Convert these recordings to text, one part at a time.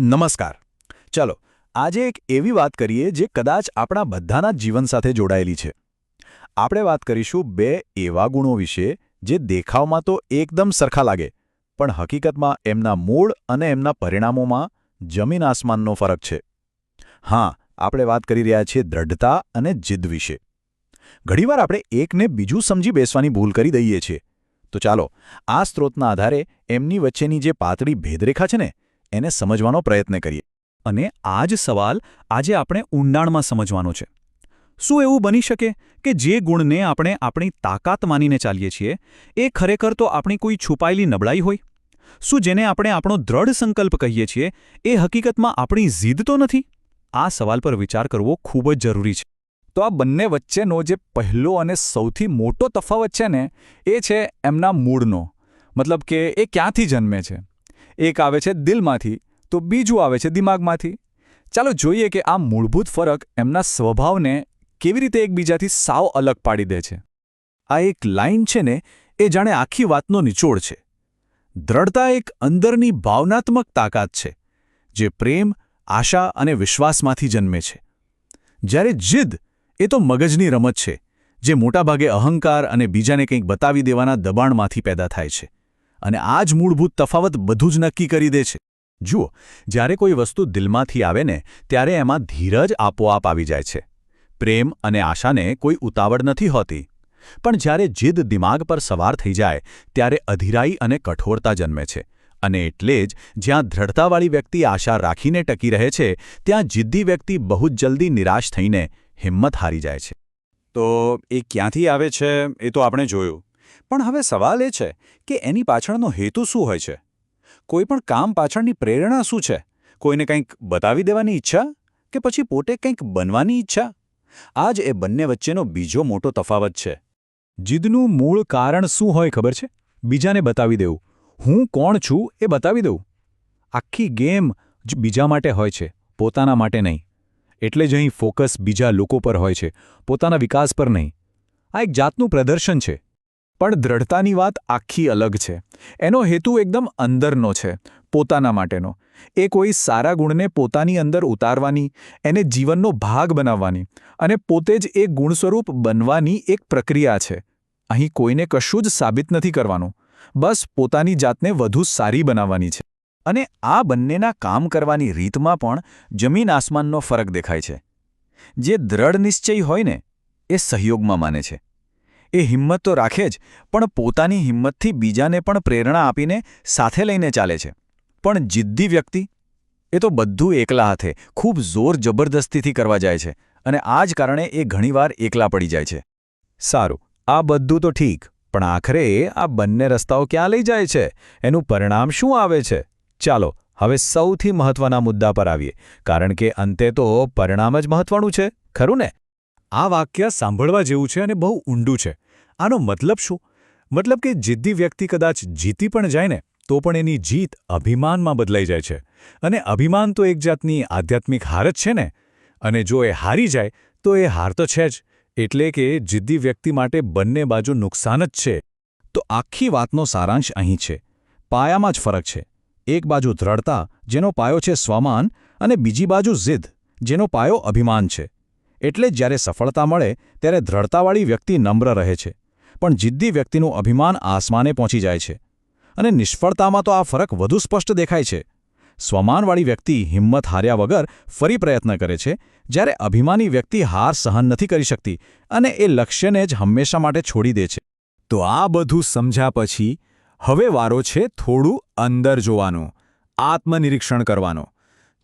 નમસ્કાર. ચાલો, આજે એક એવી વાત કરીએ જે કદાચ આપણા બધાના જીવન સાથે જોડાયેલી છે. આપણે વાત કરીશું બે એવા ગુણો વિશે જે દેખાવમાં તો એકદમ સરખા લાગે, પણ હકીકતમાં એમના મૂળ અને એમના પરિણામોમાં જમીન આસમાનનો ફરક છે. હા, આપણે વાત કરી રહ્યા છીએ દ્રઢતા અને જીદ વિશે. ઘણીવાર આપણે એકને બીજું સમજી બેસવાની ભૂલ કરી દઈએ છીએ. તો ચાલો, આ સ્ત્રોતના આધારે એમની વચ્ચેની જે પાતળી ભેદરેખા છે ને એને સમજવાનો પ્રયત્ન કરીએ. અને આ જ સવાલ આજે આપણે ઊંડાણમાં સમજવાનો છે. શું એવું બની શકે કે જે ગુણને આપણે આપણી તાકાત માનીને ચાલીએ છીએ, એ ખરેખર તો આપણી કોઈ છુપાયેલી નબળાઈ હોય? શું જેને આપણે આપણો દ્રઢ સંકલ્પ કહીએ છીએ, એ હકીકતમાં આપણી જીદ તો નથી? આ સવાલ પર વિચાર કરવો ખૂબ જ જરૂરી છે. તો આ બંને વચ્ચેનો જે પહેલો અને સૌથી મોટો તફાવત છે ને, એ છે એમના મૂળનો. મતલબ કે એ ક્યાંથી જન્મે છે? એક આવે છે દિલમાંથી, તો બીજું આવે છે દિમાગમાંથી. ચાલો જોઈએ કે આ મૂળભૂત ફરક એમના સ્વભાવને કેવી રીતે એકબીજાથી સાવ અલગ પાડી દે છે. આ એક લાઇન છે ને, એ જાણે આખી વાતનો નિચોડ છે. દ્રઢતા એક અંદરની ભાવનાત્મક તાકાત છે, જે પ્રેમ, આશા અને વિશ્વાસમાંથી જન્મે છે. જ્યારે જિદ એ તો મગજની રમત છે, જે મોટાભાગે અહંકાર અને બીજાને કંઈક બતાવી દેવાના દબાણમાંથી પેદા થાય છે. અને આ જ મૂળભૂત તફાવત બધું જ નક્કી કરી દે છે. જુઓ, જ્યારે કોઈ વસ્તુ દિલમાંથી આવે ને, ત્યારે એમાં ધીરજ આપોઆપ આવી જાય છે. પ્રેમ અને આશાને કોઈ ઉતાવળ નથી હોતી. પણ જ્યારે જીદ દિમાગ પર સવાર થઈ જાય, ત્યારે અધિરાઈ અને કઠોરતા જન્મે છે. અને એટલે જ જ્યાં દ્રઢતાવાળી વ્યક્તિ આશા રાખીને ટકી રહે છે, ત્યાં જિદ્દી વ્યક્તિ બહુ જ જલ્દી નિરાશ થઈને હિંમત હારી જાય છે. તો એ ક્યાંથી આવે છે, એ તો આપણે જોયું. પણ હવે સવાલ એ છે કે એની પાછળનો હેતુ શું હોય છે? કોઈ પણ કામ પાછળની પ્રેરણા શું છે? કોઈને કંઈક બતાવી દેવાની ઈચ્છા? કે પછી પોતે કંઈક બનવાની ઈચ્છા? આ એ બંને વચ્ચેનો બીજો મોટો તફાવત છે. જીદનું મૂળ કારણ શું હોય ખબર છે? બીજાને બતાવી દેવું. હું કોણ છું એ બતાવી દઉં આખી ગેમ જ બીજા માટે હોય છે, પોતાના માટે નહીં. એટલે જ અહીં ફોકસ બીજા લોકો પર હોય છે, પોતાના વિકાસ પર નહીં. આ એક જાતનું પ્રદર્શન છે. પણ દ્રઢતાની વાત આખી અલગ છે. એનો હેતુ એકદમ અંદરનો છે, પોતાના માટેનો. એ કોઈ સારા ગુણને પોતાની અંદર ઉતારવાની, એને જીવનનો ભાગ બનાવવાની અને પોતે જ એ ગુણસ્વરૂપ બનવાની એક પ્રક્રિયા છે. અહીં કોઈને કશું જ સાબિત નથી કરવાનું. બસ પોતાની જાતને વધુ સારી બનાવવાની છે. અને આ બંનેના કામ કરવાની રીતમાં પણ જમીન આસમાનનો ફરક દેખાય છે. જે દ્રઢ નિશ્ચય હોય ને, એ સહયોગમાં માને છે. એ હિંમત તો રાખે જ, પણ પોતાની હિંમતથી બીજાને પણ પ્રેરણા આપીને સાથે લઈને ચાલે છે. પણ જિદ્દી વ્યક્તિ, એ તો બધું એકલા હાથે, ખૂબ જોર જબરદસ્તીથી કરવા જાય છે અને આ જ કારણે એ ઘણીવાર એકલા પડી જાય છે. સારું, આ બધું તો ઠીક, પણ આખરે આ બંને રસ્તાઓ ક્યાં લઈ જાય છે? એનું પરિણામ શું આવે છે? ચાલો, હવે સૌથી મહત્વના મુદ્દા પર આવીએ, કારણ કે અંતે તો પરિણામ જ મહત્વનું છે, ખરું ને? આ વાક્ય સાંભળવા જેવું છે અને બહુ ઊંડું છે. આનો મતલબ શું? મતલબ કે જિદ્દી વ્યક્તિ કદાચ જીતી પણ જાય ને, તો પણ એની જીત અભિમાનમાં બદલાઈ જાય છે. અને અભિમાન તો એક જાતની આધ્યાત્મિક હાર જ છે ને? અને જો એ હારી જાય, તો એ હાર તો છે જ. એટલે કે જિદ્દી વ્યક્તિ માટે બંને બાજુ નુકસાન જ છે. તો આખી વાતનો સારાંશ અહીં છે. પાયામાં જ ફરક છે. એક બાજુ દ્રઢતા, જેનો પાયો છે સ્વમાન, અને બીજી બાજુ જિદ જેનો પાયો અભિમાન છે. એટલે જ્યારે સફળતા મળે, ત્યારે દ્રઢતાવાળી વ્યક્તિ નમ્ર રહે છે. પણ જિદ્દી વ્યક્તિનું અભિમાન આસમાને પહોંચી જાય છે. અને નિષ્ફળતામાં તો આ ફરક વધુ સ્પષ્ટ દેખાય છે. સ્વમાનવાળી વ્યક્તિ હિંમત હાર્યા વગર ફરી પ્રયત્ન કરે છે, જ્યારે અભિમાની વ્યક્તિ હાર સહન નથી કરી શકતી અને એ લક્ષ્યને જ હંમેશા માટે છોડી દે છે. તો આ બધું સમજ્યા પછી, હવે વારો છે થોડું અંદર જોવાનું, આત્મનિરીક્ષણ કરવાનો.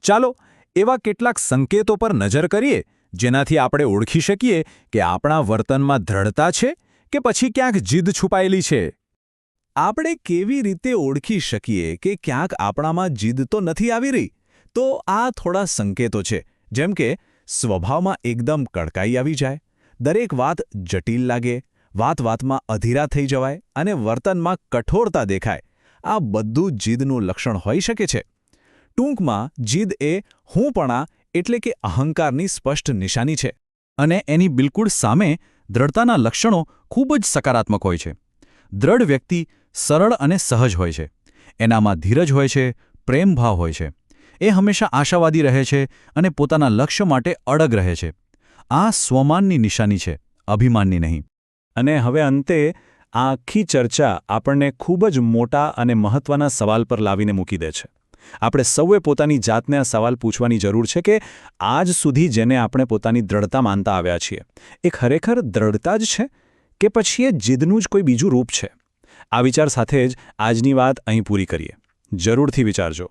ચાલો, એવા કેટલાક સંકેતો પર નજર કરીએ જેનાથી આપણે ઓળખી શકીએ કે આપણા વર્તનમાં દ્રઢતા છે કે પછી ક્યાંક જીદ છુપાયેલી છે. આપણે કેવી રીતે ઓળખી શકીએ કે ક્યાંક આપણામાં જીદ તો નથી આવી રહી? તો આ થોડા સંકેતો છે, જેમ કે સ્વભાવમાં એકદમ કડકાઈ આવી જાય, દરેક વાત જટિલ લાગે, વાત વાતમાં અધીરા થઈ જવાય અને વર્તનમાં કઠોરતા દેખાય. આ બધું જીદનું લક્ષણ હોઈ શકે છે. ટૂંકમાં, જીદ એ હુંપણા એટલે કે અહંકારની સ્પષ્ટ નિશાની છે અને એની બિલકુલ સામે દ્રઢતાના લક્ષણો ખૂબ જ સકારાત્મક હોય છે. દ્રઢ વ્યક્તિ સરળ અને સહજ હોય છે. એનામાં ધીરજ હોય છે પ્રેમભાવ હોય છે. એ હંમેશા આશાવાદી રહે છે અને પોતાના લક્ષ્ય માટે અડગ રહે છે. આ સ્વમાનની નિશાની છે, અભિમાનની નહીં. અને હવે અંતે આ આખી ચર્ચા આપણને ખૂબ જ મોટા અને મહત્વના સવાલ પર લાવીને મૂકી દે છે. આપણે સૌએ પોતાની જાતને આ સવાલ પૂછવાની જરૂર છે કે આજ સુધી જેને આપણે પોતાની દ્રઢતા માનતા આવ્યા છીએ, એ ખરેખર દ્રઢતા જ છે કે પછી એ જીદનું જ કોઈ બીજું રૂપ છે? આ વિચાર સાથે જ આજની વાત અહીં પૂરી કરીએ. જરૂરથી વિચારજો.